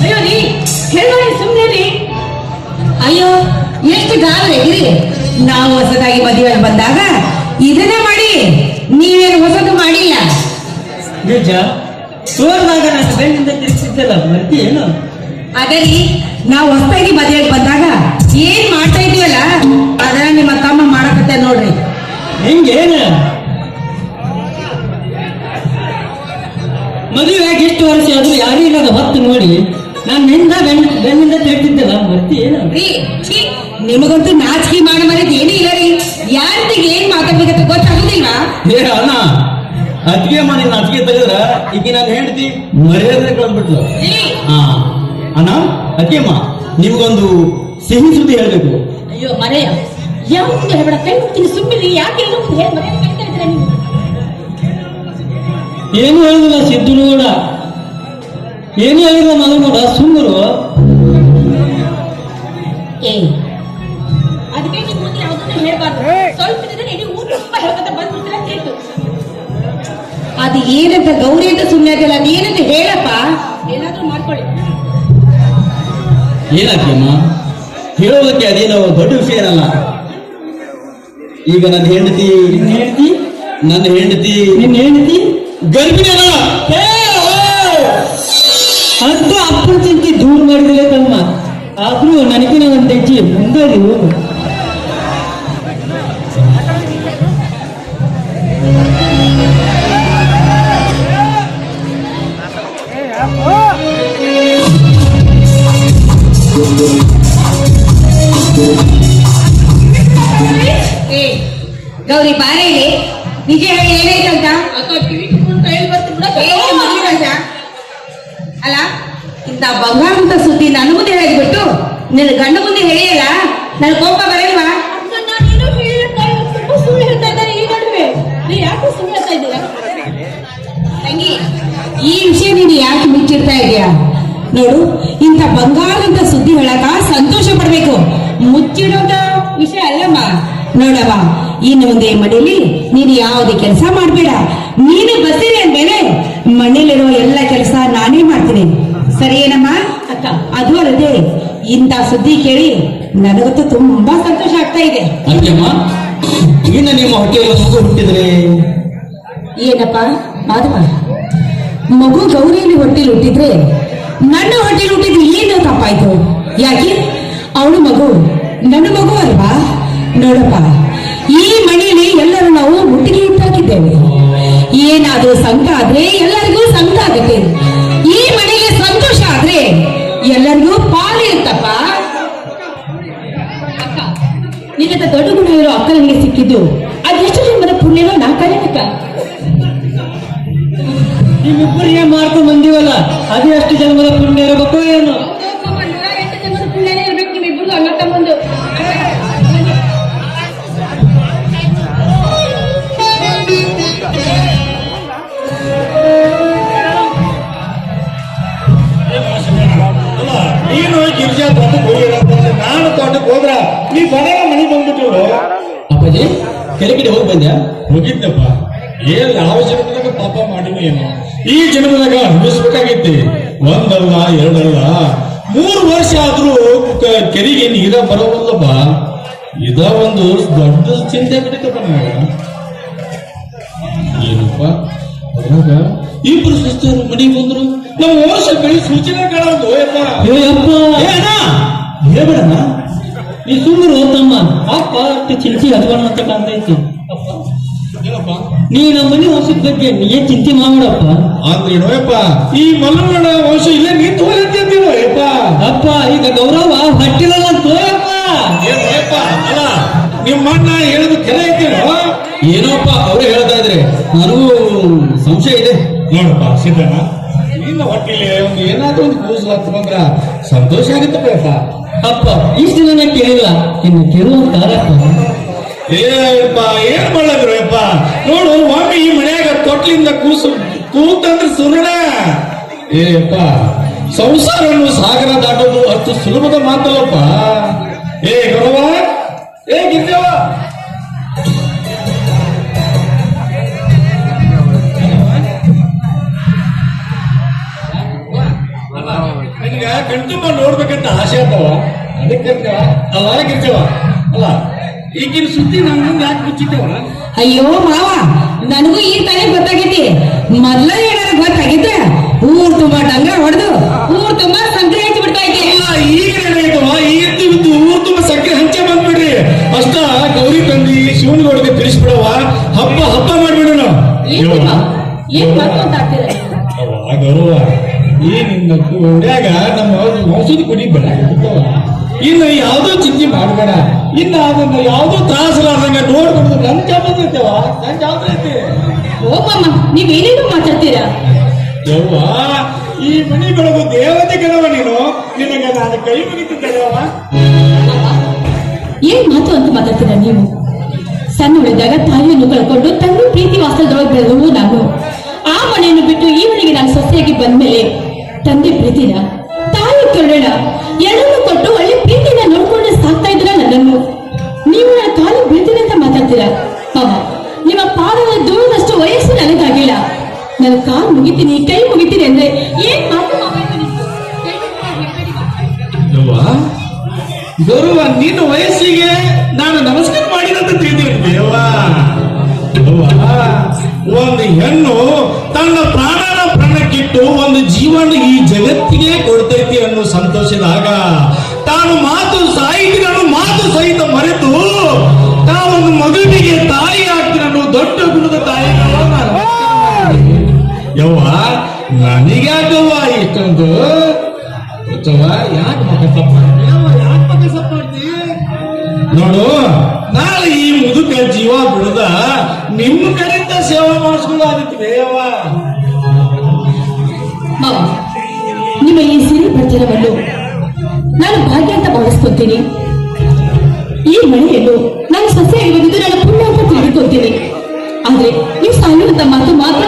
ಅಯ್ಯೋ ರೀ ಹೇಳಿ ಸುಮ್ಮನೆ ರೀ ಅಯ್ಯೋ ಎಷ್ಟು ಗಾಬರಿ ಇರಿ. ನಾವು ಹೊಸದಾಗಿ ಮದುವೆ ಬಂದಾಗ ಇದನ್ನೇ ಮಾಡಿ ನೀವೇನು ಹೊಸದು ಮಾಡಿಲ್ಲ. ನಿಜ? ತೋರ್ದಾಗ ನನ್ನ ಬೆನ್ನಿಂದ ತಿರ್ಗಿಸಿದ್ದಲ್ಲ ಮರ್ತಿ ಏನು? ಅದೇ ರೀ ನಾವು ಹೊಸದಾಗಿ ಮದುವೆಗೆ ಬಂದಾಗ ಏನ್ ಮಾಡ್ತಾ ಇದೀವಲ್ಲ? ಅದನ್ನ ನಿಮ್ಮ ತಮ್ಮ ಮಾಡಕತ್ತೆ ನೋಡ್ರಿ. ಹೆಂಗೇನು ಮದುವೆ ಆಗಿ ಎಷ್ಟು ವರ್ಷ ಆದ್ರೂ ಯಾರೂ ಇಲ್ಲದ ಹೊತ್ತು ನೋಡಿ. ನಾನು ನಿಂದ ಬೆನ್ ಬೆನ್ನಿಂದ ರೀ ಛೀ, ನಿಮಗಂತೂ ನಾಚಿಕೆ ಮಾಡಿ ಮಾಡಿದ್ ಏನೂ ಇಲ್ಲ ರೀ. ಯಾರಿಗೆ ಏನ್ ಮಾತಾಡ್ಬೇಕಂತ ಗೊತ್ತಾಗುದಿಲ್ವಾ? ಏ ಅಣ್ಣ ಅತ್ತಿಗೆ ಮಾಡಿ ನಾಚಿಕೆ ತೆಗೆದ್ರ ಈಗ ನಾನು ಹೇಳ್ತಿ ಮರ್ಯಾದೆ ಕಳ್ದ್ಬಿಟ್ಲು. ಹಾ. ಅಣ್ಣ ಅತ್ತಿಗೆಮ್ಮ ನಿಮ್ಗೊಂದು ಸಿಹಿ ಸುದ್ದಿ ಹೇಳ್ಬೇಕು. ಅಯ್ಯೋ ಮರೆಯ. ಯಾವುದು ಹೇಳ್ಬೇಡ ಕೈ ಮುಗ್ತೀನಿ ಸುಮ್ಮನೆ ಯಾಕೆ ಮನೆ ಇದ್ದೀರಾ ಏನು ಹೇಳುದಿಲ್ಲ ಸಿದ್ದು ಕೂಡ. ಏನು ಹೇಳಿದ್ರು ಮಗನ ಕೂಡ ಸುಮ್ಮರು ಏ ಅದಕ್ಕೆ ನಿಮ್ಮ ಮುಂದೆ ಯಾವುದನ್ನು ಹೇಳ್ಬಾರ್ದು. ಸ್ವಲ್ಪ ದಿನ ಇಡೀ ಊಟ ತುಂಬ ಹೇಳ್ಕೊತ ಬಂದ್ಬಿಡ್ತೀರ ಅಂತ ಹೇಳ್ತು. ಅದು ಏನಂತ ಗೌರಿ ಅಂತ ಸುಮ್ಮನೆ ಅದಲ್ಲ ಅದೇನಂತ ಹೇಳಪ್ಪ. ಏನಾದ್ರೂ ಮಾಡ್ಕೊಳ್ಳಿ. ಏನಾಕಿಯಮ್ಮ ಹೇಳೋದಕ್ಕೆ ಅದೇನೋ ದೊಡ್ಡ ವಿಷಯ ಏನಲ್ಲ. ಈಗ ನನ್ನ ಹೆಂಡತಿ ನಿನ್ನ ಹೆಂಡತಿ? ನನ್ನ ಹೆಂಡತಿ ನಿನ್ನ ಹೆಂಡತಿ? ಗರ್ಭಿಣಿ ಅಲ್ಲ ಅಪ್ಪನ ಚಿಂತೆ ದೂರ ಮಾಡಿದಿಲ್ಲ ತಮ್ಮ. ಆದ್ರೂ ನನಗಿನ ಒಂದು ಹೆಜ್ಜೆ ಮುಂದೆ ಹೋಗು. ಏ ಗೌರಿ ಬಾರೆ ಇಲ್ಲಿ. ನಿಜ ಹೇಳಿ ಏನಾಯ್ತಂತ ಅಲ್ಲ ಇಂಥ ಬಂಗಾರದ ಸುದ್ದಿ ನನ್ನ ಮುಂದೆ ಹೇಳಿಬಿಟ್ಟು ನಿನ್ನ ಗಂಡ ಮುಂದೆ ಹೇಳಿಯಲ್ಲ? ನನ್ನ ಕೋಪ ಬರಲ್ವಾ? ತಂಗಿ ಈ ವಿಷಯ ನೀನು ಯಾಕೆ ಮುಚ್ಚಿರ್ತಾ ಇದೀಯಾ ನೋಡು ಇಂಥ ಬಂಗಾರದಂತ ಸುದ್ದಿ ಹೇಳಕ ಸಂತೋಷ ಪಡ್ಬೇಕು. ಮುಚ್ಚಿಡೋದ ವಿಷಯ ಅಲ್ಲಮ್ಮ. ನೋಡವ ಇನ್ನು ಮುಂದೆ ಮನೆಯಲ್ಲಿ ನೀನು ಯಾವುದೇ ಕೆಲಸ ಮಾಡಬೇಡ. ನೀನು ಬರ್ತೀನಿ ಅಂದ್ಮೇಲೆ ಮನೇಲಿರೋ ಎಲ್ಲ ಕೆಲಸ ನಾನೇ ಮಾಡ್ತೀನಿ. ಸರಿ ಏನಮ್ಮ? ಅಕ್ಕ ಅದು ಅಲ್ಲದೆ ಇಂಥ ಸುದ್ದಿ ಕೇಳಿ ನನಗಂತೂ ತುಂಬಾ ಸಂತೋಷ ಆಗ್ತಾ ಇದೆ. ಇನ್ನು ನಿಮ್ಮ ಹೊಟ್ಟೆಯಲ್ಲಿ ಮಗು ಹುಟ್ಟಿದ್ರೆ? ಏನಪ್ಪ? ಮಾಧವ ಮಗು ಗೌರಿಯಲ್ಲಿ ಹೊಟ್ಟೆಲಿ ಹುಟ್ಟಿದ್ರೆ ನನ್ನ ಹೊಟ್ಟೆ ಹುಟ್ಟಿದ್ರೆ ಏನು ತಪ್ಪಾಯ್ತು. ಯಾಕೆ? ಅವಳು ಮಗು ನನ್ನ ಮಗು ಅಲ್ವಾ? ನೋಡಪ್ಪ ಈ ಮನೆಯಲ್ಲಿ ಎಲ್ಲರೂ ನಾವು ಒಟ್ಟಿಗೆ ಇಟ್ಟಾಕಿದ್ದೇವೆ ಏನಾದ್ರೂ ಸಂತ ಆದ್ರೆ ಎಲ್ಲರಿಗೂ ಸಂತ ಆಗುತ್ತೆ. ಈ ಸಂತೋಷ ಆದ್ರೆ ಎಲ್ಲರಿಗೂ ಪಾಲಿರುತ್ತಪ್ಪ ನಿನ್ನಂತ ದೊಡ್ಡ ಗುಣ ಇರೋ ಅಕ್ಕ ನನಗೆ ಸಿಕ್ಕಿದ್ದು. ಅದೆಷ್ಟು ಜನ್ಮದ ಪುಣ್ಯನೋ ನಾ ಕಲಿಯಕ್ಕ ನಿಮ್ಮಿಬ್ಬರು ಏನ್ ಮಾಡ್ಕೊಂಡ್ ಬಂದಿವಲ್ಲ? ಅದೇ ಅಷ್ಟು ಜನ್ಮದ ಪುಣ್ಯ ಇರಬೇಕು ಏನು? ಕೆಳಗಡೆ ಹೋಗಿ ಬಂದ್ಯಾ? ಹೋಗಿದ್ದಪ್ಪ ಏನ್ ಯಾವ ಜನ್ಮದಾಗ ಪಾಪ ಮಾಡಿನಿ ಏನೋ. ಈ ಜನ್ಮದಾಗ ಅನುಭವಿಸ್ಬೇಕಾಗೈತಿ ಒಂದಲ್ಲ ಎರಡಲ್ಲ ಮೂರು ವರ್ಷ ಆದ್ರೂ ಕೆರೆಗೆ ನೀರ ಬರೋವಲ್ಲಪ್ಪ ಇದ ಒಂದು ದೊಡ್ಡ ಚಿಂತೆ ಬಿಟ್ಟಿತ್ತಪ್ಪ ನನಗ ಏನಪ್ಪ? ಅದ್ರಾಗ ಇಬ್ರು ಸಿಸ್ಟರ್ ಮನೆಗೆ ಬಂದ್ರು. ನಮ್ಮ ವರ್ಷ ಬೆಳಿ ಸೂಚನೆ ಕಾಣೋದು ಯಪ್ಪ ಏ ಅಪ್ಪ. ಏ ಅಣ್ಣ. ಹೇಳ್ಬೇಡಣ್ಣ ನೀ ಸುಮ್ಮರು ತಮ್ಮ. ಅಪ್ಪ ಅಷ್ಟು ಚಿಂತೆ ಹತ್ಕೊಂಡು ಅಂತ ಕಾಣ್ತೈತಿ. ಅಪ್ಪ. ನೀ ನಮ್ಮ ಮನೆ ವಂಶದ ಬಗ್ಗೆ ನೀ ಏನ್ ಚಿಂತೆ ಮಾಡಪ್ಪ ಅಂದ್ರೆ ನೋಯಪ್ಪ ಈ ಮಲ್ಲಣ್ಣ ವಂಶ ಇಲ್ಲೇ ನಿಂತು ಯಪ್ಪ ಅಪ್ಪ ಈಗ ಗೌರವ ಹಟ್ಟಿಲ್ಲ ತೋಯಪ್ಪ ಏನ್ ನೋಯಪ್ಪ ಅಲ್ಲ ನಿಮ್ಮ ಅಣ್ಣ ಹೇಳುದು ಕೆಲ ಐತೇನೋ ಏನೋಪ್ಪ ಅವ್ರು ಹೇಳ್ತಾ ಇದ್ರೆ. ನನಗೂ ಸಂಶಯ ಇದೆ. ನೋಡಪ್ಪ ಸಿದ್ದಣ್ಣ ನಿನ್ನ ಹೊಟ್ಟಿಲಿ ಒಂದು ಏನಾದ್ರೂ ಒಂದು ಕೂಸು ಹತ್ತು ಬಂದ್ರ ಸಂತೋಷ ಆಗುತ್ತಪ್ಪ ಯಪ್ಪ ಅಪ್ಪ ಇಷ್ಟು ದಿನ ನಾ ಕೇಳಿಲ್ಲ. ಇನ್ನು ಕೇಳುವ ಕಾಲಪ್ಪ ಏನಪ್ಪ ಏನ್ ಮಾಡಿದ್ರು ಅಪ್ಪ ನೋಡು ಒಮ್ಮೆ ಈ ಮನ್ಯಾಗ ತೊಟ್ಲಿಂದ ಕೂಸು ಕೂತಂದ್ರೆ ಸುರಣ. ಏಪ್ಪ ಸಂಸಾರವನ್ನು ಸಾಗರ ದಾಟೋದು ಅಷ್ಟು ಸುಲಭದ ಮಾತಲ್ಲಪ್ಪ. ಏ ಗೌರವ ಏ ಗಿದ್ದವ ನಿನ್ಗ ಕಣ್ತುಂಬ ನೋಡ್ಬೇಕಂತ ಆಸೆ ಆತವ ಅದಕ್ಕೆ ಕರ್ಕವ ಅಲ್ಲ ಈಗಿನ ಸುದ್ದಿ ನನ್ ಮುಂದೆ ಯಾಕೆ ಮುಚ್ಚಿಟ್ಟವ ಅಯ್ಯೋ ಮಾವ ನನಗೂ ಈ ತಾನೇ ಗೊತ್ತಾಗೈತಿ. ಮೊದ್ಲ ಏನಾರ ಗೊತ್ತಾಗಿದ್ರ ಊರ್ ತುಂಬಾ ಡಂಗ ಹೊಡೆದು ಊರ್ ತುಂಬಾ ಸಂಕ್ರೆ ಹಂಚಿ ಬಿಡ್ತಾ ಇದ್ದೆ. ಈಗ ಊರ್ ತುಂಬಾ ಸಂಕ್ರೆ ಹಂಚೆ ಬಂದ್ಬಿಡ್ರಿ. ಅಷ್ಟ ಗೌರಿ ತಂದಿ ಶಿವನಗೌಡಗೆ ತಿಳಿಸ್ಬಿಡವ ಹಬ್ಬ ಹಬ್ಬ ಮಾಡ್ಬಿಡೋಣ? ಏನ್ ಮಾತು ಅಂತ ಆಗ್ತಿದೆ ಗೌರವ ಈ ನಿನ್ನ ಗುಡ್ಯಾಗ ನಮ್ಮ ಔಷಧಿ ಕುಡಿ ಬೆಳಗಾಗ್ತವ ಇನ್ನು ಯಾವುದೋ ಚಿಂತೆ ಮಾಡಬೇಡ. ಇನ್ನು ಅದನ್ನ ಯಾವುದೋ ತ್ರಾಸಲಾರ್ದಂಗ ನೋಡ್ಕೊಂಡು ನನ್ ಜಾಬತ್ತೈತವ ನನ್ ಜಾಬತ್ತೈತಿ ಐತಿ. ಓಪಮ್ಮ ನೀವ್ ಏನೇನು ಮಾತಾಡ್ತೀರಾ? ಯವ್ವ ಈ ಮನಿ ಬೆಳಗು ದೇವತೆ ಕಣವ ನೀನು. ನಿನಗ ನಾನು ಕೈ ಮುಗಿತಿದ್ದೇವ ಏನ್ ಮಾತು ಅಂತ ಮಾತಾಡ್ತೀರಾ ನೀವು? ಸಣ್ಣ ಉಳಿದಾಗ ತಾಯಿಯನ್ನು ಕಳ್ಕೊಂಡು ತನ್ನ ಪ್ರೀತಿ ವಾಸ್ತವದೊಳಗೆ ಬೆಳೆದವು ನಾನು ಆ ಮನೆಯನ್ನು ಬಿಟ್ಟು ಈ ಮನೆಗೆ ನಾನು ಸೊಸೆಯಾಗಿ ಬಂದ್ಮೇಲೆ ತಂದೆ ಪ್ರೀತಿನ, ತಾಯಿ ಕರುಣ ಎರಡನ್ನೂ ಕೊಟ್ಟು ಒಳ್ಳೆ ಪ್ರೀತಿನ ನೋಡ್ಕೊಂಡು ಸಾಕ್ತಾ ಇದ್ರ ನನ್ನನ್ನು? ನೀವು ನನ್ನ ಕಾಲು ಬೀಳ್ತೀನಿ ಅಂತ ಮಾತಾಡ್ತೀರಾ? ಪಾಪ ನಿಮ್ಮ ಪಾದದ ದೂರದಷ್ಟು ವಯಸ್ಸು ನನಗಾಗಿಲ್ಲ. ನನ್ನ ಕಾಲು ಮುಗಿತೀನಿ, ಕೈ ಮುಗಿತೀನಿ ಅಂದ್ರೆ ಏನ್ ಮಾತು ಗೌರವ, ನಿನ್ನ ವಯಸ್ಸಿಗೆ ನಾನು ನಮಸ್ಕಾರ ಮಾಡಿದಂತ ತಿಳಿದಿರ್ತೀವ ಒಂದು ಹೆಣ್ಣು ತನ್ನ ಪ್ರಾಣನ ಪ್ರಾಣಕ್ಕಿಟ್ಟು ಒಂದು ಜೀವನ ಈ ಜಗತ್ತಿಗೆ ಕೊಡ್ತೈತಿ ಅನ್ನೋ ಸಂತೋಷದಾಗ ತಾನು ಮಾತು ಸಾಹಿತಿ ಮಾತು ಸಹಿತ ಮರೆತು, ತಾವೊಂದು ಮಗುವಿಗೆ ತಾಯಿ ಆಗ್ತೀನಿ ಅನ್ನೋ ದೊಡ್ಡ ಗುಣದ ತಾಯಿ ಯವ್ವ, ನನಗ್ಯಾಕವ್ವ ಇಷ್ಟೊಂದು? ಯಾಕೆ ನೋಡು, ನಾಳೆ ಈ ಮುದುಕ ಜೀವ ಬಿಡದ, ನಿಮ್ಮ ಕಡೆಯಿಂದ ಸೇವೆ ಆಗುತ್ತೆ ಯವ್ವ? ಈ ಪ್ರಚಾರವನ್ನು ನಾನು ಭಾಗ್ಯ ಅಂತ ಭಾವಿಸ್ಕೊತೀನಿ ಈ ಮಳೆಯನ್ನು ನಾನು ಸಸ್ಯ ಇರುವುದು ನಾನು ಪುಣ್ಯ ಅಂತ ತಿಳಿದುಕೊಳ್ತೀನಿ. ಆದ್ರೆ ನೀವು ಸಾಯುವಂತ ಮಾತು ಮಾತ್ರ